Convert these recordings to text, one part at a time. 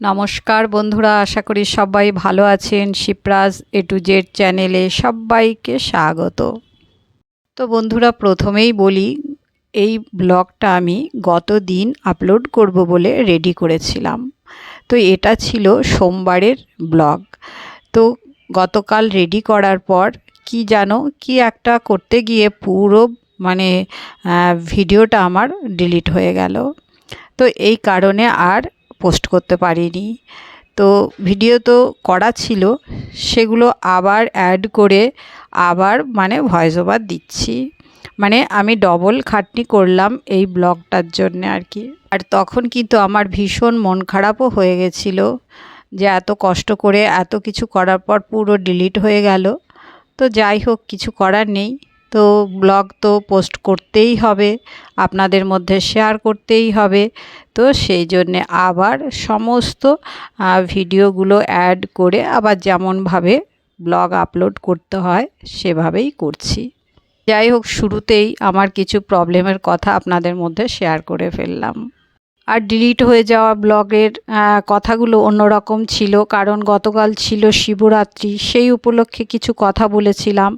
নমস্কার বন্ধুরা, আশা করি সবাই ভালো আছেন। শিপ্রাজ এ টু জেড চ্যানেলে সবাইকে স্বাগত। তো বন্ধুরা, প্রথমেই বলি, এই ব্লগটা আমি গত দিন আপলোড করব বলে রেডি করেছিলাম। তো এটা ছিল সোমবারের ব্লগ। তো গতকাল রেডি করার পর কি জানো, কি একটা করতে গিয়ে পুরো মানে ভিডিওটা আমার ডিলিট হয়ে গেল। তো এই কারণে আর পোস্ট করতে পারিনি। তো ভিডিও তো করা ছিল, সেগুলো আবার অ্যাড করে আবার মানে ভয়েস ওভার দিচ্ছি। মানে আমি ডবল খাটনি করলাম এই ব্লগটার জন্য আর কি। আর তখন কিন্তু আমার ভীষণ মন খারাপও হয়ে গেছিল, যে এত কষ্ট করে এত কিছু করার পর পুরো ডিলিট হয়ে গেল। তো যাই হোক, কিছু করার নেই। তো ব্লগ তো পোস্ট করতেই হবে, আপনাদের মধ্যে শেয়ার করতেই হবে। তো সেই জন্যে আবার সমস্ত ভিডিওগুলো অ্যাড করে আবার যেমনভাবে ব্লগ আপলোড করতে হয়, সেভাবেই করছি। যাই হোক, শুরুতেই আমার কিছু প্রবলেমের কথা আপনাদের মধ্যে শেয়ার করে ফেললাম। আর ডিলিট হয়ে যাওয়া ব্লগের কথাগুলো অন্যরকম ছিল। কারণ গতকাল ছিল শিবরাত্রি, সেই উপলক্ষে কিছু কথা বলেছিলাম।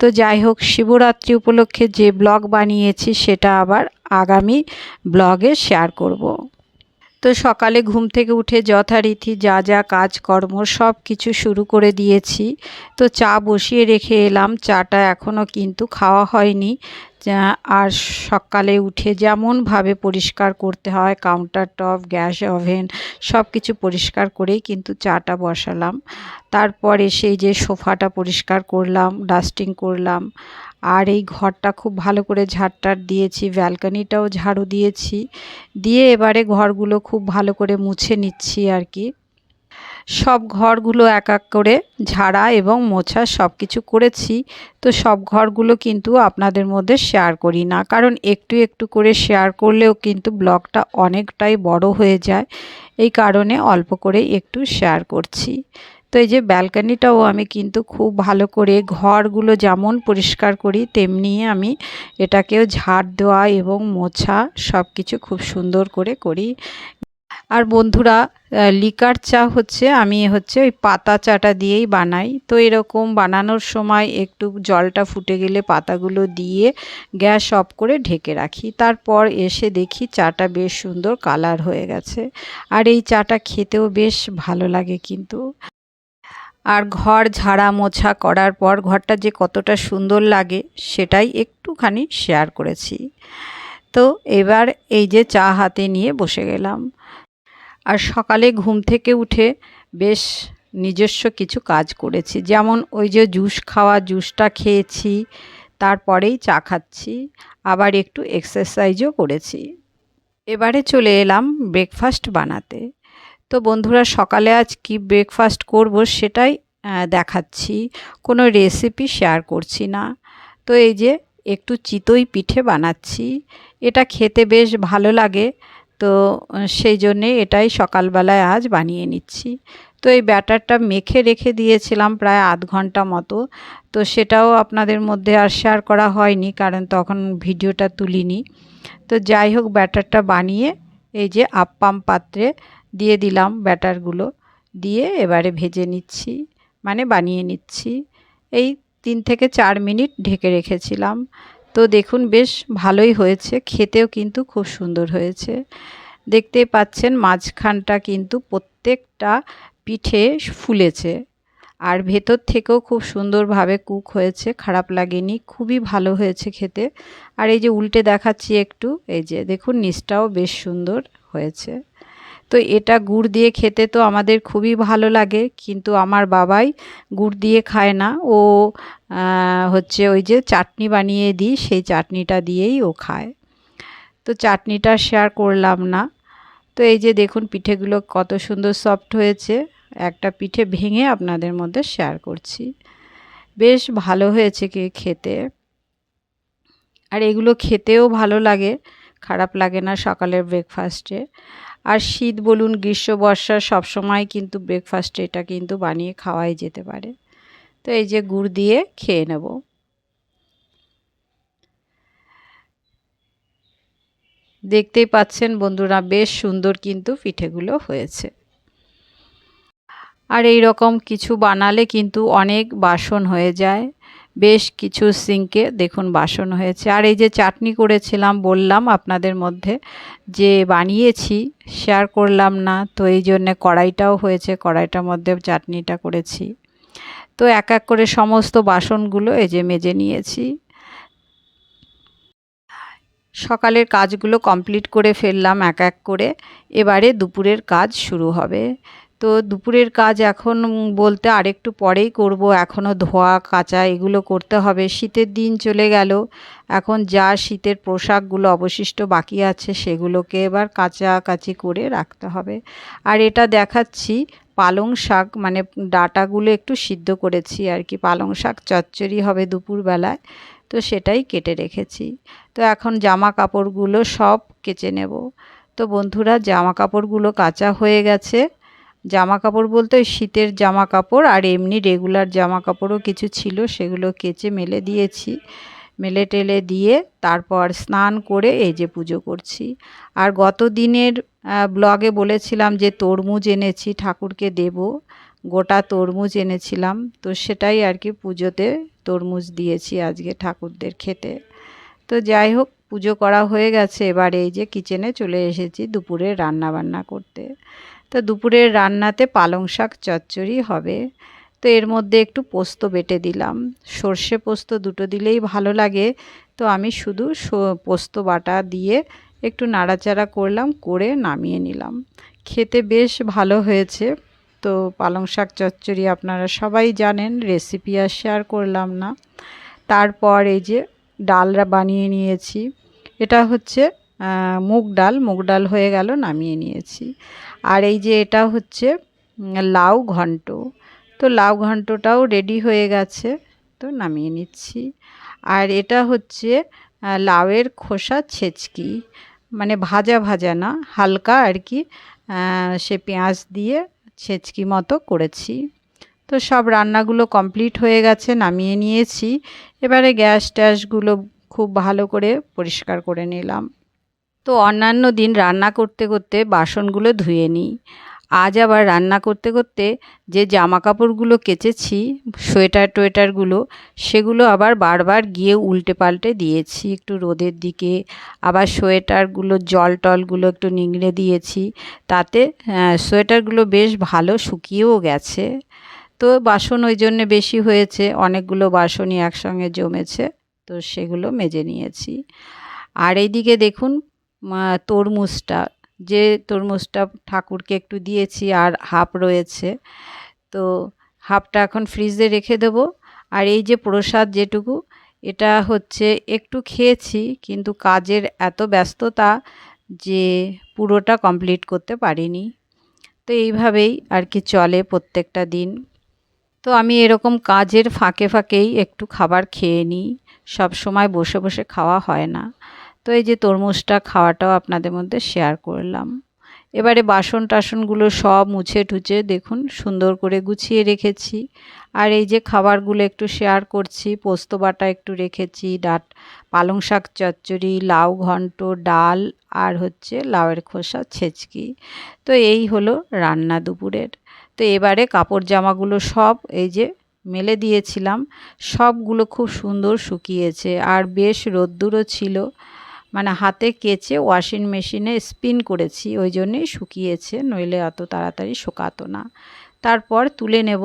তো যাই হোক, শিবরাত্রি উপলক্ষে যে ব্লগ বানিয়েছি, সেটা আবার আগামী ব্লগে শেয়ার করব। তো সকালে ঘুম থেকে উঠে যথারীতি যা যা কাজকর্ম সব কিছু শুরু করে দিয়েছি। তো চা বসিয়ে রেখে এলাম। চাটা এখনও কিন্তু খাওয়া হয়নি। আর সকালে উঠে যেমনভাবে পরিষ্কার করতে হয় কাউন্টার টপ গ্যাস ওভেন সব কিছু পরিষ্কার করেই কিন্তু চাটা বসালাম। তারপরে সেই যে সোফাটা পরিষ্কার করলাম ডাস্টিং করলাম, আর এই ঘরটা খুব ভালো করে ঝাড়টার দিয়েছি ব্যালকানিটাও ঝাড়ু দিয়েছি। দিয়ে এবারে ঘরগুলো খুব ভালো করে মুছে নিচ্ছি আর কি। সব ঘরগুলো এক এক করে ঝাড়া এবং মোছা সব কিছু করেছি। তো সব ঘরগুলো কিন্তু আপনাদের মধ্যে শেয়ার করি না। কারণ একটু একটু করে শেয়ার করলেও কিন্তু ব্লগটা অনেকটাই বড় হয়ে যায়। এই কারণে অল্প করে একটু শেয়ার করছি। তো এই যে ব্যালকানিটাও আমি কিন্তু খুব ভালো করে ঘরগুলো যেমন পরিষ্কার করি, তেমনি আমি এটাকেও ঝাড় দেওয়া এবং মোছা সব কিছু খুব সুন্দর করে করি। আর বন্ধুরা লিকার চা হচ্ছে, আমি হচ্ছে ওই পাতা চাটা দিয়েই বানাই। তো এরকম বানানোর সময় একটু জলটা ফুটে গেলে পাতাগুলো দিয়ে গ্যাস অফ করে ঢেকে রাখি। তারপর এসে দেখি চাটা বেশ সুন্দর কালার হয়ে গেছে। আর এই চাটা খেতেও বেশ ভালো লাগে কিন্তু। আর ঘর ঝাড়া মোছা করার পর ঘরটা যে কতটা সুন্দর লাগে, সেটাই একটুখানি শেয়ার করেছি। তো এবার এই যে চা হাতে নিয়ে বসে গেলাম। আর সকালে ঘুম থেকে উঠে বেশ নিজস্ব কিছু কাজ করেছি। যেমন ওই যে জুস খাওয়া, জুসটা খেয়েছি, তারপরেই চা খাচ্ছি, আবার একটু এক্সারসাইজও করেছি। এবারে চলে এলাম ব্রেকফাস্ট বানাতে। তো বন্ধুরা, সকালে আজ কি ব্রেকফাস্ট করব সেটাই দেখাচ্ছি। কোনো রেসিপি শেয়ার করছি না। তো এই যে একটু চিতই পিঠে বানাচ্ছি। এটা খেতে বেশ ভালো লাগে। তো সেই জন্যে এটাই সকালবেলায় আজ বানিয়ে নিচ্ছি। তো এই ব্যাটারটা মেখে রেখে দিয়েছিলাম প্রায় আধ ঘণ্টা মতো। তো সেটাও আপনাদের মধ্যে আর শেয়ার করা হয়নি, কারণ তখন ভিডিওটা তুলিনি। তো যাই হোক, ব্যাটারটা বানিয়ে এই যে আপ্পাম পাত্রে দিয়ে দিলাম ব্যাটারগুলো। দিয়ে এবারে ভেজে নিচ্ছি মানে বানিয়ে নিচ্ছি। এই তিন থেকে চার মিনিট ঢেকে রেখেছিলাম। তো দেখুন, বেশ ভালোই হয়েছে। খেতেও কিন্তু খুব সুন্দর হয়েছে। দেখতে পাচ্ছেন, মাঝখানটা কিন্তু প্রত্যেকটা পিঠে ফুলেছে। আর ভেতর থেকেও খুব সুন্দরভাবে কুক হয়েছে, খারাপ লাগেনি, খুবই ভালো হয়েছে খেতে। আর এই যে উল্টে দেখাচ্ছি একটু, এই যে দেখুন, নিচটাও বেশ সুন্দর হয়েছে। তো এটা গুড় দিয়ে খেতে তো আমাদের খুবই ভালো লাগে, কিন্তু আমার বাবাই গুড় দিয়ে খায় না। ও হচ্ছে ওই যে চাটনি বানিয়ে দিই, সেই চাটনিটা দিয়েই ও খায়। তো চাটনিটা শেয়ার করলাম না। তো এই যে দেখুন পিঠেগুলো কত সুন্দর সফট হয়েছে। একটা পিঠে ভেঙে আপনাদের মধ্যে শেয়ার করছি। বেশ ভালো হয়েছে কে খেতে। আর এগুলো খেতেও ভালো লাগে, খারাপ লাগে না সকালের ব্রেকফাস্টে আর শীত বলুন গ্রীষ্ম বর্ষা সবসময় কিন্তু ব্রেকফাস্টে এটা কিন্তু বানিয়ে খাওয়াই যেতে পারে। তো এই যে গুড় দিয়ে খেয়ে নেব। দেখতেই পাচ্ছেন বন্ধুরা, বেশ সুন্দর কিন্তু পিঠেগুলো হয়েছে। আর এই রকম কিছু বানালে কিন্তু অনেক বাসন হয়ে যায়। বেশ কিছু সিঙ্কে দেখুন বাসন হয়েছে। আর এই যে চাটনি করেছিলাম, বললাম আপনাদের মধ্যে যে বানিয়েছি শেয়ার করলাম না, তো এই জন্যে কড়াইটাও হয়েছে, কড়াইটার মধ্যে চাটনিটা করেছি। তো এক এক করে সমস্ত বাসনগুলো যে মেজে নিয়েছি। সকালের কাজগুলো কমপ্লিট করে ফেললাম এক এক করে। এবারে দুপুরের কাজ শুরু হবে। তো দুপুরের কাজ এখন বলতে আরেকটু পরেই করব। এখনও ধোয়া, কাচা এগুলো করতে হবে। শীতের দিন চলে গেল। এখন যা শীতের পোশাকগুলো অবশিষ্ট বাকি আছে সেগুলোকে এবার কাচাকাচি করে রাখতে হবে। আর এটা দেখাচ্ছি পালং শাক মানে ডাটাগুলো একটু সিদ্ধ করেছি আর কি। পালং শাক চচ্চড়ি হবে দুপুরবেলায়, তো সেটাই কেটে রেখেছি। তো এখন জামা কাপড়গুলো সব কেচে নেব। তো বন্ধুরা জামা কাপড়গুলো কাঁচা হয়ে গেছে। জামা কাপড় বলতে শীতের জামা কাপড় আর এমনি রেগুলার জামা কাপড়ও কিছু ছিল, সেগুলো কেচে মেলে দিয়েছি। মেলে টেলে দিয়ে তারপর স্নান করে এই যে পুজো করছি। আর গত দিনের ব্লগে বলেছিলাম যে তরমুজ এনেছি, ঠাকুরকে দেব। গোটা তরমুজ এনেছিলাম। তো সেটাই আর কি পুজোতে তরমুজ দিয়েছি আজকে ঠাকুরদের খেতে। তো যাই হোক, পুজো করা হয়ে গেছে। এবার এই যে কিচেনে চলে এসেছি দুপুরে রান্না বান্না করতে। তো দুপুরের রান্নাতে পালং শাক চচ্চড়ি হবে। তো এর মধ্যে একটু পোস্ত বেটে দিলাম। সর্ষে পোস্ত দুটো দিলেই ভালো লাগে। তো আমি শুধু পোস্ত বাটা দিয়ে একটু নাড়াচাড়া করলাম, করে নামিয়ে নিলাম। খেতে বেশ ভালো হয়েছে। তো পালং শাক চচ্চড়ি আপনারা সবাই জানেন, রেসিপি আর শেয়ার করলাম না। তারপর এই যে ডালরা বানিয়ে নিয়েছি। এটা হচ্ছে মুগ ডাল। মুগ ডাল হয়ে গেল, নামিয়ে নিয়েছি। আর এই যে এটা হচ্ছে লাউ ঘন্ট। তো লাউ ঘন্টটাও রেডি হয়ে গেছে, তো নামিয়ে নিচ্ছি। আর এটা হচ্ছে লাউয়ের খোসা ছেচকি মানে ভাজা ভাজা না, হালকা আর কি সে পেঁয়াজ দিয়ে ছেচকি মতো করেছি। তো সব রান্নাগুলো কমপ্লিট হয়ে গেছে, নামিয়ে নিয়েছি। এবারে গ্যাস ট্যাসগুলো খুব ভালো করে পরিষ্কার করে নিলাম। তো অন্যান্য দিন রান্না করতে করতে বাসনগুলো ধুয়ে নিই। আজ আবার রান্না করতে করতে যে জামা কাপড়গুলো কেচেছি, সোয়েটার টোয়েটারগুলো, সেগুলো আবার বারবার গিয়ে উল্টে পাল্টে দিয়েছি। একটু রোদের দিকে, আবার সোয়েটারগুলো, জল টলগুলো একটু নিংড়ে দিয়েছি। তাতে সোয়েটারগুলো বেশ ভালো শুকিয়েও গেছে। তো বাসন ওই জন্যে বেশি হয়েছে, অনেকগুলো বাসনই একসঙ্গে জমেছে, তো সেগুলো মেজে নিয়েছি। আর এইদিকে দেখুন তরমুজটা যে তরমুজটা ঠাকুরকে একটু দিয়েছি আর হাফ রয়েছে। তো হাফটা এখন ফ্রিজে রেখে দেব। আর এই যে প্রসাদ যেটুকু, এটা হচ্ছে একটু খেয়েছি কিন্তু কাজের এত ব্যস্ততা যে পুরোটা কমপ্লিট করতে পারিনি। তো এইভাবেই আর কি চলে প্রত্যেকটা দিন। তো আমি এরকম কাজের ফাঁকে ফাঁকেই একটু খাবার খেয়ে নিই। সব সময় বসে বসে খাওয়া হয় না। তো এই যে তরমুজটা খাওয়াটাও আপনাদের মধ্যে শেয়ার করলাম। এবারে বাসন টাসনগুলো সব মুছে টুছে দেখুন, সুন্দর করে গুছিয়ে রেখেছি। আর এই যে খাবারগুলো একটু শেয়ার করছি, পোস্ত বাটা একটু রেখেছি, ডাট, পালং শাক চচ্চড়ি, লাউ ঘন্ট, ডাল আর হচ্ছে লাউয়ের খোসা, ছেচকি। তো এই হলো রান্না দুপুরের। তো এবারে কাপড় জামাগুলো সব এই যে মেলে দিয়েছিলাম। সবগুলো খুব সুন্দর শুকিয়েছে। আর বেশ রোদ্দুরও ছিল। মানে হাতে কেচে ওয়াশিং মেশিনে স্পিন করেছি, ওই জন্যেই শুকিয়েছে, নইলে অত তাড়াতাড়ি শুকাতো না। তারপর তুলে নেব,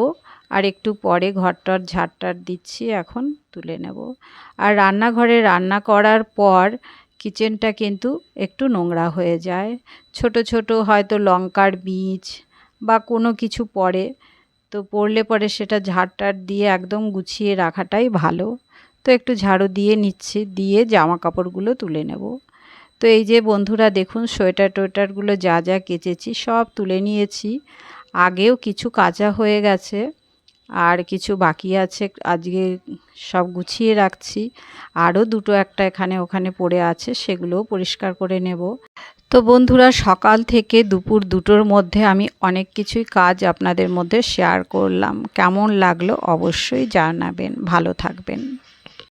আর একটু পরে ঘরটর ঝাড়টার দিচ্ছি, এখন তুলে নেব। আর রান্নাঘরে রান্না করার পর কিচেনটা কিন্তু একটু নোংরা হয়ে যায়। ছোট ছোট হয়তো লঙ্কার বীজ বা কোনো কিছু পড়ে, তো পড়লে পরে সেটা ঝাড়টার দিয়ে একদম গুছিয়ে রাখাটাই ভালো। তো একটু ঝাড়ু দিয়ে নিচ্ছি, দিয়ে জামা কাপড়গুলো তুলে নেব। তো এই যে বন্ধুরা দেখুন, সোয়েটার টোয়েটারগুলো যা যা কেচেছি সব তুলে নিয়েছি। আগেও কিছু কাঁচা হয়ে গেছে, আর কিছু বাকি আছে, আজকে সব গুছিয়ে রাখছি। আরও দুটো একটা এখানে ওখানে পড়ে আছে, সেগুলোও পরিষ্কার করে নেব। তো বন্ধুরা, সকাল থেকে দুপুর দুটোর মধ্যে আমি অনেক কিছুই কাজ আপনাদের মধ্যে শেয়ার করলাম। কেমন লাগল অবশ্যই জানাবেন। ভালো থাকবেন।